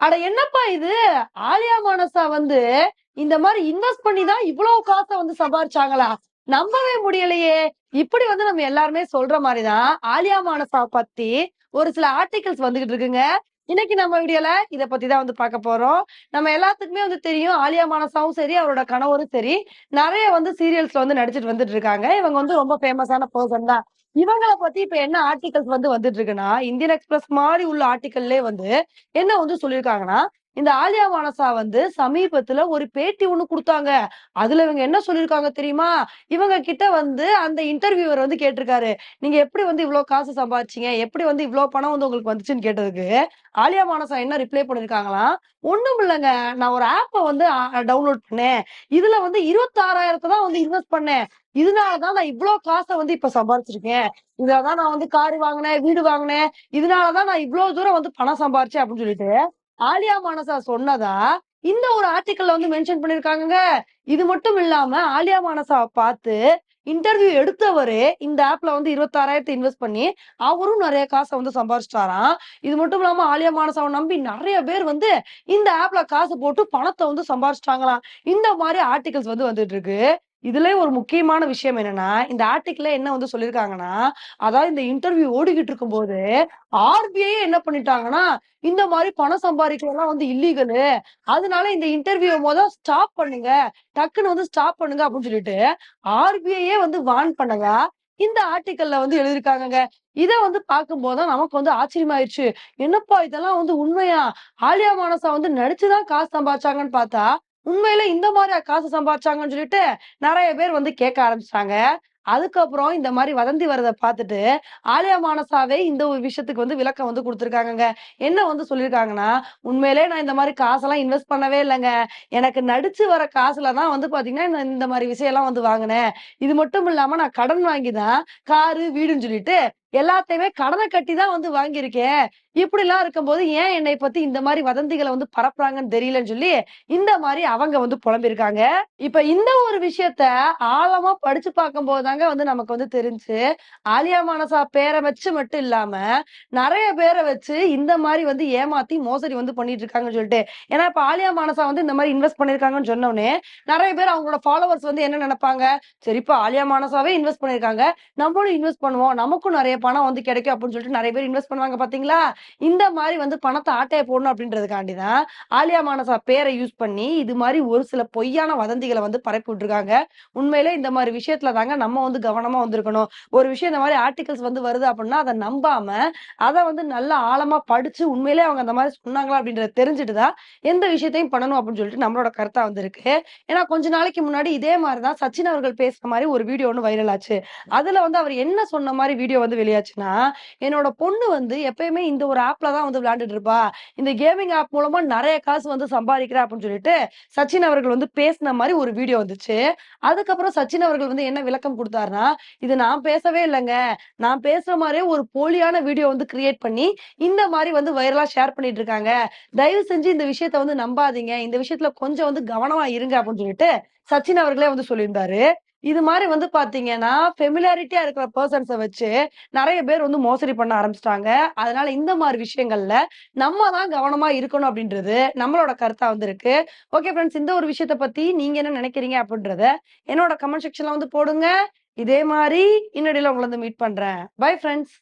அட என்னப்பா இது? ஆலியா மானசா வந்து இந்த மாதிரி இன்வெஸ்ட் பண்ணி தான் இவ்வளவு காசை வந்து சம்பாரிச்சாங்களா? நம்பவே முடியலையே. இப்படி வந்து நம்ம எல்லாருமே சொல்ற மாதிரிதான் ஆலியா மானசா பத்தி ஒரு சில ஆர்டிகல்ஸ் வந்துகிட்டு இருக்குங்க. இன்னைக்கு நம்ம வீடியோல இத பத்தி தான் வந்து பார்க்க போறோம். நம்ம எல்லாத்துக்குமே வந்து தெரியும் ஆலியா மானசாவும் சரி அவரோட கணவரும் சரி நிறைய வந்து சீரியல்ஸ்ல வந்து நடிச்சிட்டு வந்துட்டு இருக்காங்க. இவங்க வந்து ரொம்ப ஃபேமஸான பர்சன் தான். இவங்கள பத்தி இப்ப என்ன ஆர்டிகல்ஸ் வந்து வந்துட்டு இருக்குன்னா இந்தியன் எக்ஸ்பிரஸ் மாதிரி உள்ள ஆர்டிகல்லே வந்து என்ன வந்து சொல்லியிருக்காங்கன்னா இந்த ஆலியா மானசா வந்து சமீபத்துல ஒரு பேட்டி ஒண்ணு கொடுத்தாங்க. அதுல இவங்க என்ன சொல்லியிருக்காங்க தெரியுமா? இவங்க கிட்ட வந்து அந்த இன்டர்வியூவர் வந்து கேட்டிருக்காரு. நீங்க எப்படி வந்து இவ்வளவு காசு சம்பாதிச்சீங்க எப்படி வந்து இவ்வளவு பணம் வந்து உங்களுக்கு வந்துச்சுன்னு கேட்டதுக்கு ஆலியா மானசா என்ன ரிப்ளை பண்ணிருக்காங்களாம் ஒண்ணும் இல்லைங்க. நான் ஒரு ஆப்பை வந்து டவுன்லோட் பண்ணேன். இதுல வந்து இருபத்தாறாயிரத்தை தான் வந்து இன்வெஸ்ட் பண்ணேன். இதனாலதான் நான் இவ்வளவு காசை வந்து இப்ப சம்பாரிச்சிருக்கேன். இதுலதான் நான் வந்து கார் வாங்கினேன் வீடு வாங்கினேன். இதனாலதான் நான் இவ்வளவு தூரம் வந்து பணம் சம்பாரிச்சேன் அப்படின்னு சொல்லிட்டு ஆலியா மானசா சொன்னதா? இந்த ஒரு ஆர்டிக்கல்ல வந்து மென்ஷன் பண்ணிருக்காங்க இது மட்டும் இல்லாம ஆலியா மானசாவை பார்த்து இன்டர்வியூ எடுத்தவரு இந்த ஆப்ல வந்து இருபத்தாறாயிரத்தை இன்வெஸ்ட் பண்ணி அவரும் நிறைய காசை வந்து சம்பாரிச்சிட்டாராம். இது மட்டும் இல்லாம ஆலியா மானசாவை நம்பி நிறைய பேர் வந்து இந்த ஆப்ல காசு போட்டு பணத்தை வந்து சம்பாரிச்சிட்டாங்களாம். இந்த மாதிரி ஆர்டிகல்ஸ் வந்து வந்துட்டு இருக்கு. இதுல ஒரு முக்கியமான விஷயம் என்னன்னா இந்த ஆர்டிக்கல என்ன வந்து சொல்லிருக்காங்கன்னா அதாவது இந்த இன்டர்வியூ ஓடிக்கிட்டு இருக்கும் போது ஆர்பிஐ என்ன பண்ணிட்டாங்கன்னா இந்த மாதிரி பணம் சம்பாதிக்கலாம் வந்து இல்லீகலு அதனால இந்த இன்டர்வியூ மொதல் ஸ்டாப் பண்ணுங்க. டக்குன்னு வந்து ஸ்டாப் பண்ணுங்க அப்படின்னு சொல்லிட்டு ஆர்பிஐயே வந்து வான் பண்ணுங்க. இந்த ஆர்டிக்கல்ல வந்து எழுதியிருக்காங்க இதை வந்து பார்க்கும்போது நமக்கு வந்து ஆச்சரியமாயிருச்சு. என்னப்பா இதெல்லாம் வந்து உண்மையா? ஆலியா மானசா வந்து நடிச்சுதான் காசு சம்பாதிச்சாங்கன்னு பார்த்தா உண்மையில இந்த மாதிரி காசு சம்பாதிச்சாங்கன்னு சொல்லிட்டு நிறைய பேர் வந்து கேட்க ஆரம்பிச்சிட்டாங்க. அதுக்கப்புறம் இந்த மாதிரி வதந்தி வரத பார்த்துட்டு ஆலியா மானசாவே இந்த ஒரு விஷயத்துக்கு வந்து விளக்கம் வந்து கொடுத்துருக்காங்கங்க. என்ன வந்து சொல்லியிருக்காங்கன்னா உண்மையிலே நான் இந்த மாதிரி காசெல்லாம் இன்வெஸ்ட் பண்ணவே இல்லைங்க. எனக்கு நடிச்சு வர காசுல தான் வந்து பாத்தீங்கன்னா இந்த- இந்த மாதிரி விஷயம் எல்லாம் வந்து வாங்கினேன். இது மட்டும் இல்லாம நான் கடன் வாங்கி தான் காரு வீடுன்னு சொல்லிட்டு எல்லாத்தையுமே கடனை கட்டி தான் வந்து வாங்கியிருக்கேன் இப்படி எல்லாம் இருக்கும்போது ஏன் என்னை பத்தி இந்த மாதிரி வதந்திகளை வந்து பரப்புறாங்கன்னு தெரியலன்னு சொல்லி இந்த மாதிரி அவங்க வந்து புலம்பிருக்காங்க இப்ப இந்த ஒரு விஷயத்த ஆழமா படிச்சு பார்க்கும் போதுதாங்க வந்து நமக்கு வந்து தெரிஞ்சு ஆலியா மானசா பேரை வச்சு மட்டும் இல்லாம நிறைய பேரை வச்சு இந்த மாதிரி வந்து ஏமாத்தி மோசடி வந்து பண்ணிட்டு இருக்காங்கன்னு சொல்லிட்டு. ஏன்னா இப்ப ஆலியா மானசா வந்து இந்த மாதிரி இன்வெஸ்ட் பண்ணிருக்காங்கன்னு சொன்னோடனே நிறைய பேர் அவங்களோட ஃபாலோவர்ஸ் வந்து என்ன நினைப்பாங்க? சரிப்பா ஆலியா மானசாவே இன்வெஸ்ட் பண்ணிருக்காங்க நம்மளும் இன்வெஸ்ட் பண்ணுவோம். நமக்கும் நிறைய நிறைய பணம் வந்து கிடைக்கும் அப்படின்னு சொல்லிட்டு நிறைய பேர் இன்வெஸ்ட் பண்ணுவாங்க பாத்தீங்களா? இந்த மாதிரி வந்து பணத்தை ஆட்டைய போடணும் அப்படின்றதுக்காண்டி தான் ஆலியா மானசா பேரை யூஸ் பண்ணி இது மாதிரி ஒரு சில பொய்யான வதந்திகளை வந்து பரப்பி விட்டுருக்காங்க. உண்மையிலே இந்த மாதிரி விஷயத்துல தாங்க நம்ம வந்து கவனமா வந்திருக்கணும். ஒரு விஷயம் இந்த மாதிரி ஆர்டிகல்ஸ் வந்து வருது அப்படின்னா அதை நம்பாம அதை வந்து நல்லா ஆழமா படிச்சு உண்மையிலே அவங்க அந்த மாதிரி சொன்னாங்களா அப்படின்றத தெரிஞ்சுட்டு தான் எந்த விஷயத்தையும் பண்ணணும் அப்படின்னு சொல்லிட்டு நம்மளோட கருத்தா வந்திருக்கு. ஏன்னா கொஞ்ச நாளைக்கு முன்னாடி இதே மாதிரிதான் சச்சின் அவர்கள் பேசுற மாதிரி ஒரு வீடியோ ஒன்று வைரல் ஆச்சு. அதுல வந்து அவர் என்ன சொன்ன மாதிரி வீடியோ வந்து வெளியாச்சுன்னா என்னோட பொண்ணு வந்து எப்பயுமே இந்த ஒரு ஆப்ல தான் வந்து விளையாண்டுட்டு இருப்பா இந்த கேமிங் ஆப் மூலமா நிறைய காசு வந்து சம்பாதிக்கிறா அப்படின்னு சொல்லிட்டு சச்சின் அவர்கள் வந்து பேசின மாதிரி ஒரு வீடியோ வந்துச்சு. அதுக்கப்புறம் சச்சின் அவர்கள் வந்து என்ன விளக்கம் கொடுத்தாருன்னா இது நான் பேசவே இல்லைங்க. நான் பேசுற மாதிரியே ஒரு போலியான வீடியோ வந்து கிரியேட் பண்ணி இந்த மாதிரி வந்து வைரலா ஷேர் பண்ணிட்டு இருக்காங்க தயவு செஞ்சு இந்த விஷயத்த வந்து நம்பாதீங்க. இந்த விஷயத்துல கொஞ்சம் வந்து கவனமா இருங்க அப்படின்னு சொல்லிட்டு சச்சின் அவர்களே வந்து சொல்லியிருந்தாரு. இது மாதிரி வந்து பாத்தீங்கன்னா ஃபெமிலாரிட்டியா இருக்கிற பர்சன்ஸை வச்சு நிறைய பேர் வந்து மோசடி பண்ண ஆரம்பிச்சிட்டாங்க. அதனால இந்த மாதிரி விஷயங்கள்ல நம்ம தான் கவனமா இருக்கணும் அப்படின்றது நம்மளோட கருத்தா வந்து இருக்கு. ஓகே ஃப்ரெண்ட்ஸ் இந்த ஒரு விஷயத்த பத்தி நீங்க என்ன நினைக்கிறீங்க அப்படின்றத என்னோட கமெண்ட் செக்ஷன்ல வந்து போடுங்க. இதே மாதிரி இன்னொடியில உங்களை வந்து மீட் பண்றேன். Bye friends